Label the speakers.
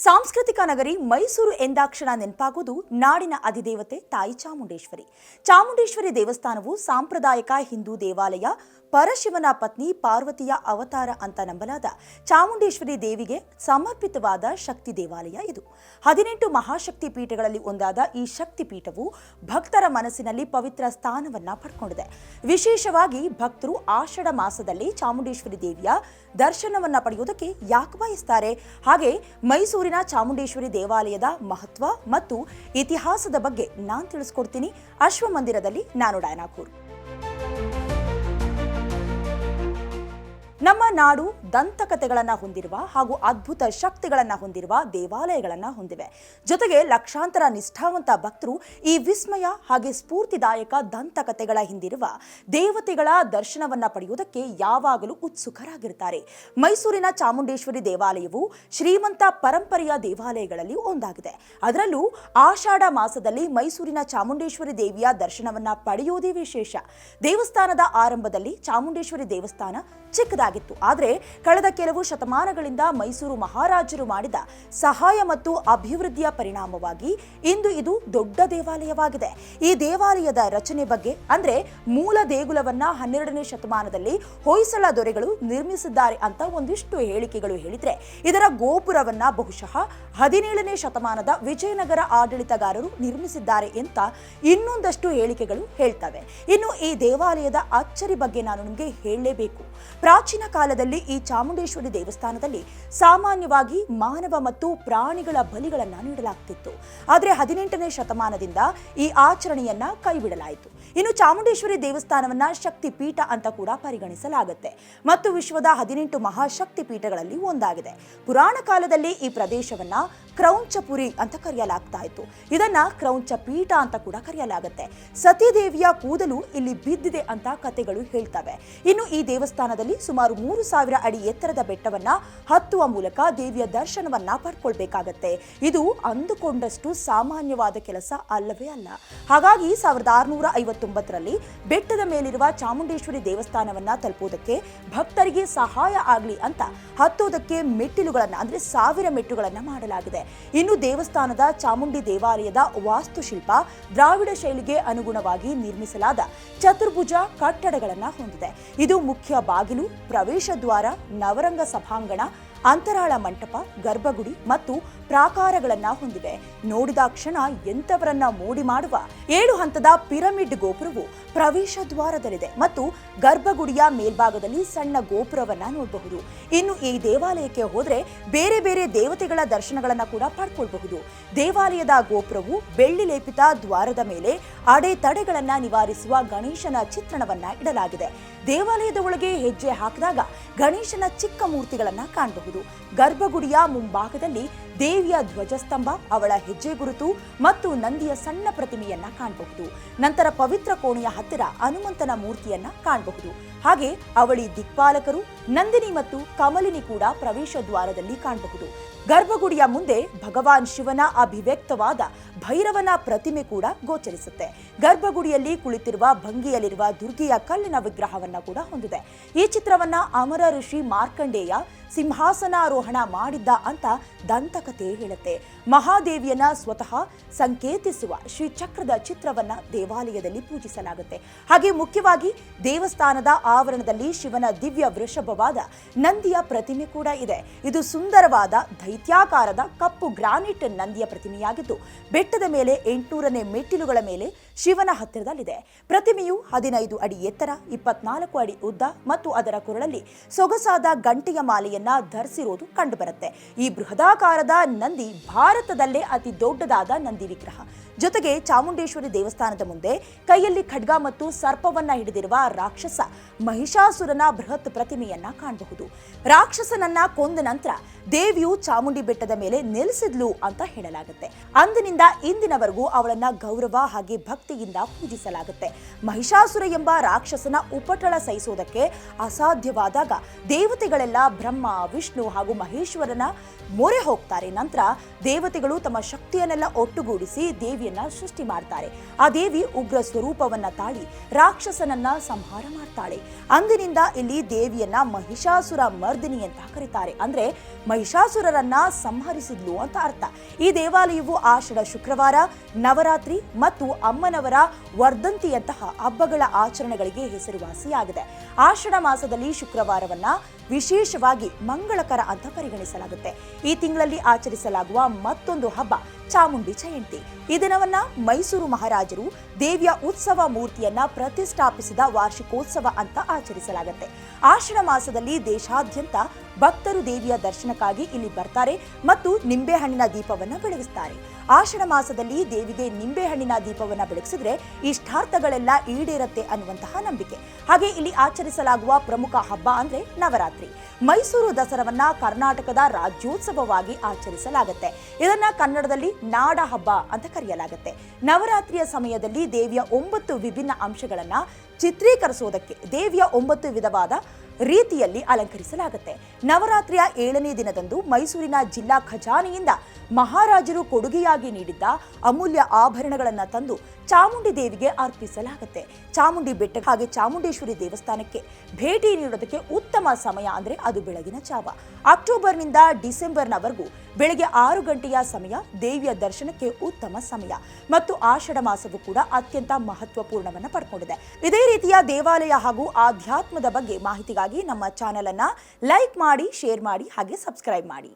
Speaker 1: ಸಾಂಸ್ಕೃತಿಕ ನಗರಿ ಮೈಸೂರು ಎಂದಾಕ್ಷಣ ನೆನಪಾಗುವುದು ನಾಡಿನ ಅಧಿದೇವತೆ ತಾಯಿ ಚಾಮುಂಡೇಶ್ವರಿ. ಚಾಮುಂಡೇಶ್ವರಿ ದೇವಸ್ಥಾನವು ಸಾಂಪ್ರದಾಯಿಕ ಹಿಂದೂ ದೇವಾಲಯ ಪರಶಿವನ ಪತ್ನಿ ಪಾರ್ವತಿಯ ಅವತಾರ ಅಂತ ನಂಬಲಾದ ಚಾಮುಂಡೇಶ್ವರಿ ದೇವಿಗೆ ಸಮರ್ಪಿತವಾದ ಶಕ್ತಿ ದೇವಾಲಯ ಇದು. ಹದಿನೆಂಟು ಮಹಾಶಕ್ತಿ ಪೀಠಗಳಲ್ಲಿ ಒಂದಾದ ಈ ಶಕ್ತಿ ಪೀಠವು ಭಕ್ತರ ಮನಸ್ಸಿನಲ್ಲಿ ಪವಿತ್ರ ಸ್ಥಾನವನ್ನ ಪಡ್ಕೊಂಡಿದೆ. ವಿಶೇಷವಾಗಿ ಭಕ್ತರು ಆಷಾಢ ಮಾಸದಲ್ಲಿ ಚಾಮುಂಡೇಶ್ವರಿ ದೇವಿಯ ದರ್ಶನವನ್ನ ಪಡೆಯುವುದಕ್ಕೆ ಯಾಕೆ ಬಯಸ್ತಾರೆ? ಹಾಗೆ ಮೈಸೂರಿನ ಚಾಮುಂಡೇಶ್ವರಿ ದೇವಾಲಯದ ಮಹತ್ವ ಮತ್ತು ಇತಿಹಾಸದ ಬಗ್ಗೆ ನಾನು ತಿಳಿಸ್ಕೊಡ್ತೀನಿ. ಅಶ್ವಮಂದಿರದಲ್ಲಿ ನಾನು ಡೈನಾಕೂರ್ ನಮ್ಮ ನಾಡು ದಂತಕಥೆಗಳನ್ನು ಹೊಂದಿರುವ ಹಾಗೂ ಅದ್ಭುತ ಶಕ್ತಿಗಳನ್ನು ಹೊಂದಿರುವ ದೇವಾಲಯಗಳನ್ನು ಹೊಂದಿವೆ. ಜೊತೆಗೆ ಲಕ್ಷಾಂತರ ನಿಷ್ಠಾವಂತ ಭಕ್ತರು ಈ ವಿಸ್ಮಯ ಹಾಗೆ ಸ್ಫೂರ್ತಿದಾಯಕ ದಂತಕಥೆಗಳ ಹಿಂದಿರುವ ದೇವತೆಗಳ ದರ್ಶನವನ್ನು ಪಡೆಯುವುದಕ್ಕೆ ಯಾವಾಗಲೂ ಉತ್ಸುಕರಾಗಿರುತ್ತಾರೆ ಮೈಸೂರಿನ ಚಾಮುಂಡೇಶ್ವರಿ ದೇವಾಲಯವು ಶ್ರೀಮಂತ ಪರಂಪರೆಯ ದೇವಾಲಯಗಳಲ್ಲಿ ಒಂದಾಗಿದೆ. ಅದರಲ್ಲೂ ಆಷಾಢ ಮಾಸದಲ್ಲಿ ಮೈಸೂರಿನ ಚಾಮುಂಡೇಶ್ವರಿ ದೇವಿಯ ದರ್ಶನವನ್ನು ಪಡೆಯುವುದೇ ವಿಶೇಷ. ದೇವಸ್ಥಾನದ ಆರಂಭದಲ್ಲಿ ಚಾಮುಂಡೇಶ್ವರಿ ದೇವಸ್ಥಾನ ಆದರೆ ಕಳೆದ ಕೆಲವು ಶತಮಾನಗಳಿಂದ ಮೈಸೂರು ಮಹಾರಾಜರು ಮಾಡಿದ ಸಹಾಯ ಮತ್ತು ಅಭಿವೃದ್ಧಿಯ ಪರಿಣಾಮವಾಗಿ ಇಂದು ಇದು ದೊಡ್ಡ ದೇವಾಲಯವಾಗಿದೆ. ಈ ದೇವಾಲಯದ ರಚನೆ ಬಗ್ಗೆ ಅಂದ್ರೆ ಮೂಲ ದೇಗುಲವನ್ನ ಹನ್ನೆರಡನೇ ಶತಮಾನದಲ್ಲಿ ಹೊಯ್ಸಳ ದೊರೆಗಳು ನಿರ್ಮಿಸಿದ್ದಾರೆ ಅಂತ ಒಂದಿಷ್ಟು ಹೇಳಿಕೆಗಳು ಹೇಳಿದ್ರೆ ಇದರ ಗೋಪುರವನ್ನ ಬಹುಶಃ ಹದಿನೇಳನೇ ಶತಮಾನದ ವಿಜಯನಗರ ಆಡಳಿತಗಾರರು ನಿರ್ಮಿಸಿದ್ದಾರೆ ಅಂತ ಇನ್ನೊಂದಷ್ಟು ಹೇಳಿಕೆಗಳು ಹೇಳ್ತವೆ. ಇನ್ನು ಈ ದೇವಾಲಯದ ಅಚ್ಚರಿ ಬಗ್ಗೆ ನಾನು ನಿಮಗೆ ಹೇಳಲೇಬೇಕು. ಪ್ರಾಚೀನ ಕಾಲದಲ್ಲಿ ಈ ಚಾಮುಂಡೇಶ್ವರಿ ದೇವಸ್ಥಾನದಲ್ಲಿ ಸಾಮಾನ್ಯವಾಗಿ ಮಾನವ ಮತ್ತು ಪ್ರಾಣಿಗಳ ಬಲಿಗಳನ್ನು ನೀಡಲಾಗ್ತಿತ್ತು. ಆದರೆ ಹದಿನೆಂಟನೇ ಶತಮಾನದಿಂದ ಈ ಆಚರಣೆಯನ್ನ ಕೈಬಿಡಲಾಯಿತು. ಇನ್ನು ಚಾಮುಂಡೇಶ್ವರಿ ದೇವಸ್ಥಾನವನ್ನ ಶಕ್ತಿ ಪೀಠ ಅಂತ ಕೂಡ ಪರಿಗಣಿಸಲಾಗುತ್ತೆ. ಮತ್ತು ವಿಶ್ವದ ಹದಿನೆಂಟು ಮಹಾಶಕ್ತಿ ಪೀಠಗಳಲ್ಲಿ ಒಂದಾಗಿದೆ. ಪುರಾಣ ಕಾಲದಲ್ಲಿ ಈ ಪ್ರದೇಶವನ್ನ ಕ್ರೌಂಚಪುರಿ ಅಂತ ಕರೆಯಲಾಗ್ತಾ ಇತ್ತು ಇದನ್ನ ಕ್ರೌಂಚ ಪೀಠ ಅಂತ ಕೂಡ ಕರೆಯಲಾಗುತ್ತೆ. ಸತೀದೇವಿಯ ಕೂದಲು ಇಲ್ಲಿ ಬಿದ್ದಿದೆ ಅಂತ ಕಥೆಗಳು ಹೇಳ್ತವೆ. ಇನ್ನು ಈ ದೇವಸ್ಥಾನದಲ್ಲಿ ಸುಮಾರು ಮೂರು ಸಾವಿರ ಅಡಿ ಎತ್ತರದ ಬೆಟ್ಟವನ್ನ ಹತ್ತುವ ಮೂಲಕ ದೇವಿಯ ದರ್ಶನವನ್ನ ಪಡ್ಕೊಳ್ಬೇಕಾಗತ್ತೆ. ಇದು ಅಂದುಕೊಂಡಷ್ಟು ಸಾಮಾನ್ಯವಾದ ಕೆಲಸ ಅಲ್ಲವೇ ಅಲ್ಲ. ಹಾಗಾಗಿ ಸಾವಿರದ ಆರುನೂರ ಐವತ್ತೊಂಬತ್ತರಲ್ಲಿ ಬೆಟ್ಟದ ಮೇಲಿರುವ ಚಾಮುಂಡೇಶ್ವರಿ ದೇವಸ್ಥಾನವನ್ನ ತಲುಪುವುದಕ್ಕೆ ಭಕ್ತರಿಗೆ ಸಹಾಯ ಆಗಲಿ ಅಂತ ಹತ್ತೋದಕ್ಕೆ ಮೆಟ್ಟಿಲುಗಳನ್ನ, ಅಂದ್ರೆ ಸಾವಿರ ಮೆಟ್ಟುಗಳನ್ನ ಮಾಡಲಾಗಿದೆ. ಇನ್ನು ದೇವಸ್ಥಾನದ ಚಾಮುಂಡಿ ದೇವಾಲಯದ ವಾಸ್ತುಶಿಲ್ಪ ದ್ರಾವಿಡ ಶೈಲಿಗೆ ಅನುಗುಣವಾಗಿ ನಿರ್ಮಿಸಲಾದ ಚತುರ್ಭುಜ ಕಟ್ಟಡಗಳನ್ನ ಹೊಂದಿದೆ. ಇದು ಮುಖ್ಯ ಬಾಗಿಲು ಪ್ರವೇಶ ದ್ವಾರ ನವರಂಗ ಸಭಾಂಗಣ ಅಂತರಾಳ ಮಂಟಪ ಗರ್ಭಗುಡಿ ಮತ್ತು ಪ್ರಾಕಾರಗಳನ್ನ ಹೊಂದಿವೆ ನೋಡಿದ ಕ್ಷಣ ಎಂಥವರನ್ನ ಮೋಡಿ ಮಾಡುವ ಏಳು ಹಂತದ ಪಿರಮಿಡ್ ಗೋಪುರವು ಪ್ರವೇಶ ದ್ವಾರದಲ್ಲಿದೆ ಮತ್ತು ಗರ್ಭಗುಡಿಯ ಮೇಲ್ಭಾಗದಲ್ಲಿ ಸಣ್ಣ ಗೋಪುರವನ್ನ ನೋಡಬಹುದು. ಇನ್ನು ಈ ದೇವಾಲಯಕ್ಕೆ ಹೋದ್ರೆ ಬೇರೆ ಬೇರೆ ದೇವತೆಗಳ ದರ್ಶನಗಳನ್ನ ಕೂಡ ಪಡ್ಕೊಳ್ಬಹುದು. ದೇವಾಲಯದ ಗೋಪುರವು ಬೆಳ್ಳಿ ಲೇಪಿತ ದ್ವಾರದ ಮೇಲೆ ಅಡೆತಡೆಗಳನ್ನ ನಿವಾರಿಸುವ ಗಣೇಶನ ಚಿತ್ರಣವನ್ನ ಇಡಲಾಗಿದೆ. ದೇವಾಲಯದ ಒಳಗೆ ಹೆಜ್ಜೆ ಹಾಕಿದಾಗ ಗಣೇಶನ ಚಿಕ್ಕ ಮೂರ್ತಿಗಳನ್ನ ಕಾಣಬಹುದು. ಗರ್ಭಗುಡಿಯ ಮುಂಭಾಗದಲ್ಲಿ ದೇವಿಯ ಧ್ವಜಸ್ತಂಭ ಅವಳ ಹೆಜ್ಜೆ ಗುರುತು ಮತ್ತು ನಂದಿಯ ಸಣ್ಣ ಪ್ರತಿಮೆಯನ್ನ ಕಾಣಬಹುದು. ನಂತರ ಪವಿತ್ರ ಕೋಣೆಯ ಹತ್ತಿರ ಹನುಮಂತನ ಮೂರ್ತಿಯನ್ನ ಕಾಣಬಹುದು. ಹಾಗೆ ಅವಳಿ ದಿಕ್ಪಾಲಕರು, ನಂದಿನಿ ಮತ್ತು ಕಮಲಿನಿ ಕೂಡ ಪ್ರವೇಶ ದ್ವಾರದಲ್ಲಿ ಕಾಣಬಹುದು. ಗರ್ಭಗುಡಿಯ ಮುಂದೆ ಭಗವಾನ್ ಶಿವನ ಅಭಿವ್ಯಕ್ತವಾದ ಭೈರವನ ಪ್ರತಿಮೆ ಕೂಡ ಗೋಚರಿಸುತ್ತೆ. ಗರ್ಭಗುಡಿಯಲ್ಲಿ ಕುಳಿತಿರುವ ಭಂಗಿಯಲ್ಲಿರುವ ದುರ್ಗೆಯ ಕಲ್ಲಿನ ವಿಗ್ರಹವನ್ನ ಕೂಡ ಹೊಂದಿದೆ. ಈ ಚಿತ್ರವನ್ನ ಅಮರ ಋಷಿ ಮಾರ್ಕಂಡೇಯ ಸಿಂಹಾಸನಾರೋಹಣ ಮಾಡಿದ್ದ ಅಂತ ದಂತಕಥೆ ಹೇಳುತ್ತೆ. ಮಹಾದೇವಿಯನ್ನ ಸ್ವತಃ ಸಂಕೇತಿಸುವ ಶ್ರೀ ಚಕ್ರದ ಚಿತ್ರವನ್ನ ದೇವಾಲಯದಲ್ಲಿ ಪೂಜಿಸಲಾಗುತ್ತೆ. ಹಾಗೆ ಮುಖ್ಯವಾಗಿ ದೇವಸ್ಥಾನದ ಆವರಣದಲ್ಲಿ ಶಿವನ ದಿವ್ಯ ವೃಷಭವಾದ ನಂದಿಯ ಪ್ರತಿಮೆ ಕೂಡ ಇದೆ. ಇದು ಸುಂದರವಾದ ದೈತ್ಯಾಕಾರದ ಕಪ್ಪು ಗ್ರಾನೈಟ್ ನಂದಿಯ ಪ್ರತಿಮೆಯಾಗಿದ್ದು, ಬೆಟ್ಟದ ಮೇಲೆ ಎಂಟುನೂರನೇ ಮೆಟ್ಟಿಲುಗಳ ಮೇಲೆ ಶಿವನ ಹತ್ತಿರದಲ್ಲಿದೆ. ಪ್ರತಿಮೆಯು ಹದಿನೈದು ಅಡಿ ಎತ್ತರ, ಇಪ್ಪತ್ನಾಲ್ಕು ಅಡಿ ಉದ್ದ ಮತ್ತು ಅದರ ಕೊರಳಲ್ಲಿ ಸೊಗಸಾದ ಗಂಟೆಯ ಮಾಲೆಯನ್ನ ಧರಿಸಿರೋದು ಕಂಡುಬರುತ್ತೆ. ಈ ಬೃಹದಾಕಾರದ ನಂದಿ ಭಾರತದಲ್ಲೇ ಅತಿ ದೊಡ್ಡದಾದ ನಂದಿ ವಿಗ್ರಹ. ಜೊತೆಗೆ ಚಾಮುಂಡೇಶ್ವರಿ ದೇವಸ್ಥಾನದ ಮುಂದೆ ಕೈಯಲ್ಲಿ ಖಡ್ಗ ಮತ್ತು ಸರ್ಪವನ್ನ ಹಿಡಿದಿರುವ ರಾಕ್ಷಸ ಮಹಿಷಾಸುರನ ಬೃಹತ್ ಪ್ರತಿಮೆಯನ್ನ ಕಾಣಬಹುದು. ರಾಕ್ಷಸನನ್ನ ಕೊಂದ ನಂತರ ದೇವಿಯು ಚಾಮುಂಡಿ ಬೆಟ್ಟದ ಮೇಲೆ ನೆಲೆಸಿದ್ಲು ಅಂತ ಹೇಳಲಾಗುತ್ತೆ. ಅಂದಿನಿಂದ ಇಂದಿನವರೆಗೂ ಅವಳನ್ನ ಗೌರವ ಹಾಗೆ ಭಕ್ತಿಯಿಂದ ಪೂಜಿಸಲಾಗುತ್ತೆ. ಮಹಿಷಾಸುರ ಎಂಬ ರಾಕ್ಷಸನ ಉಪಟಳ ಸಹಿಸೋದಕ್ಕೆ ಅಸಾಧ್ಯವಾದಾಗ ದೇವತೆಗಳೆಲ್ಲ ಬ್ರಹ್ಮ, ವಿಷ್ಣು ಹಾಗೂ ಮಹೇಶ್ವರನ ಮೊರೆ ಹೋಗ್ತಾರೆ. ನಂತರ ದೇವತೆಗಳು ತಮ್ಮ ಶಕ್ತಿಯನ್ನೆಲ್ಲ ಒಟ್ಟುಗೂಡಿಸಿ ದೇವಿಯನ್ನ ಸೃಷ್ಟಿ ಮಾಡ್ತಾರೆ. ಆ ದೇವಿ ಉಗ್ರ ಸ್ವರೂಪವನ್ನ ತಾಳಿ ರಾಕ್ಷಸನನ್ನ ಸಂಹಾರ ಮಾಡ್ತಾಳೆ. ಅಂದಿನಿಂದ ಇಲ್ಲಿ ದೇವಿಯನ್ನ ಮಹಿಷಾಸುರ ಮರ್ದಿನಿ ಅಂತ ಕರೀತಾರೆ. ಅಂದ್ರೆ ಮಹಿಷಾಸುರರನ್ನ ಸಂಹರಿಸಿದ್ಲು ಅಂತ ಅರ್ಥ. ಈ ದೇವಾಲಯವು ಆಷಾಢ, ಶುಕ್ರವಾರ, ನವರಾತ್ರಿ ಮತ್ತು ಅಮ್ಮನವರ ವರ್ಧಂತಿಯಂತಹ ಹಬ್ಬಗಳ ಆಚರಣೆಗಳಿಗೆ ಹೆಸರುವಾಸಿಯಾಗಿದೆ. ಆಷಾಢ ಮಾಸದಲ್ಲಿ ಶುಕ್ರವಾರವನ್ನ ವಿಶೇಷವಾಗಿ ಮಂಗಳಕರ ಅಂತ ಪರಿಗಣಿಸಲಾಗುತ್ತೆ. ಈ ತಿಂಗಳಲ್ಲಿ ಆಚರಿಸಲಾಗುವ ಮತ್ತೊಂದು ಹಬ್ಬ ಚಾಮುಂಡಿ ಜಯಂತಿ. ಈ ದಿನವನ್ನ ಮೈಸೂರು ಮಹಾರಾಜರು ದೇವಿಯ ಉತ್ಸವ ಮೂರ್ತಿಯನ್ನ ಪ್ರತಿಷ್ಠಾಪಿಸಿದ ವಾರ್ಷಿಕೋತ್ಸವ ಅಂತ ಆಚರಿಸಲಾಗುತ್ತೆ. ಆಷಾಢ ಮಾಸದಲ್ಲಿ ದೇಶಾದ್ಯಂತ ಭಕ್ತರು ದೇವಿಯ ದರ್ಶನಕ್ಕಾಗಿ ಇಲ್ಲಿ ಬರ್ತಾರೆ ಮತ್ತು ನಿಂಬೆಹಣ್ಣಿನ ದೀಪವನ್ನು ಬೆಳಗಿಸ್ತಾರೆ. ಆಷಾಢ ಮಾಸದಲ್ಲಿ ದೇವಿಗೆ ನಿಂಬೆಹಣ್ಣಿನ ದೀಪವನ್ನು ಬೆಳಗಿಸಿದ್ರೆ ಇಷ್ಟಾರ್ಥಗಳೆಲ್ಲ ಈಡೇರತ್ತೆ ಅನ್ನುವಂತಹ ನಂಬಿಕೆ. ಹಾಗೆ ಇಲ್ಲಿ ಆಚರಿಸಲಾಗುವ ಪ್ರಮುಖ ಹಬ್ಬ ಅಂದ್ರೆ ನವರಾತ್ರಿ. ಮೈಸೂರು ದಸರವನ್ನ ಕರ್ನಾಟಕದ ರಾಜ್ಯೋತ್ಸವವಾಗಿ ಆಚರಿಸಲಾಗುತ್ತೆ. ಇದನ್ನ ಕನ್ನಡದಲ್ಲಿ ನಾಡ ಹಬ್ಬ ಅಂತ ಕರೆಯಲಾಗುತ್ತೆ. ನವರಾತ್ರಿಯ ಸಮಯದಲ್ಲಿ ದೇವಿಯ ಒಂಬತ್ತು ವಿಭಿನ್ನ ಅಂಶಗಳನ್ನ ಚಿತ್ರೀಕರಿಸುವುದಕ್ಕೆ ದೇವಿಯ ಒಂಬತ್ತು ವಿಧವಾದ ರೀತಿಯಲ್ಲಿ ಅಲಂಕರಿಸಲಾಗುತ್ತೆ. ನವರಾತ್ರಿಯ ಏಳನೇ ದಿನದಂದು ಮೈಸೂರಿನ ಜಿಲ್ಲಾ ಖಜಾನೆಯಿಂದ ಮಹಾರಾಜರು ಕೊಡುಗೆಯಾಗಿ ನೀಡಿದ್ದ ಅಮೂಲ್ಯ ಆಭರಣಗಳನ್ನು ತಂದು ಚಾಮುಂಡಿ ದೇವಿಗೆ ಅರ್ಪಿಸಲಾಗುತ್ತೆ. ಚಾಮುಂಡಿ ಬೆಟ್ಟ ಹಾಗೆ ಚಾಮುಂಡೇಶ್ವರಿ ದೇವಸ್ಥಾನಕ್ಕೆ ಭೇಟಿ ನೀಡೋದಕ್ಕೆ ಉತ್ತಮ ಸಮಯ ಅಂದ್ರೆ ಅದು ಬೆಳಗಿನ ಜಾವ ಅಕ್ಟೋಬರ್ನಿಂದ ಡಿಸೆಂಬರ್ನವರೆಗೂ ಬೆಳಗ್ಗೆ ಆರು ಗಂಟೆಯ ಸಮಯ ದೇವಿಯ ದರ್ಶನಕ್ಕೆ ಉತ್ತಮ ಸಮಯ. ಮತ್ತು ಆಷಾಢ ಮಾಸವು ಕೂಡ ಅತ್ಯಂತ ಮಹತ್ವಪೂರ್ಣವನ್ನು ಪಡ್ಕೊಂಡಿದೆ. ಇದೇ ರೀತಿಯ ದೇವಾಲಯ ಹಾಗೂ ಆಧ್ಯಾತ್ಮದ ಬಗ್ಗೆ ಮಾಹಿತಿಗಾಗಿ ನಮ್ಮ ಚಾನೆಲ್ ಅನ್ನ ಲೈಕ್ ಮಾಡಿ, ಶೇರ್ ಮಾಡಿ, ಹಾಗೆ ಸಬ್ಸ್ಕ್ರೈಬ್ ಮಾಡಿ.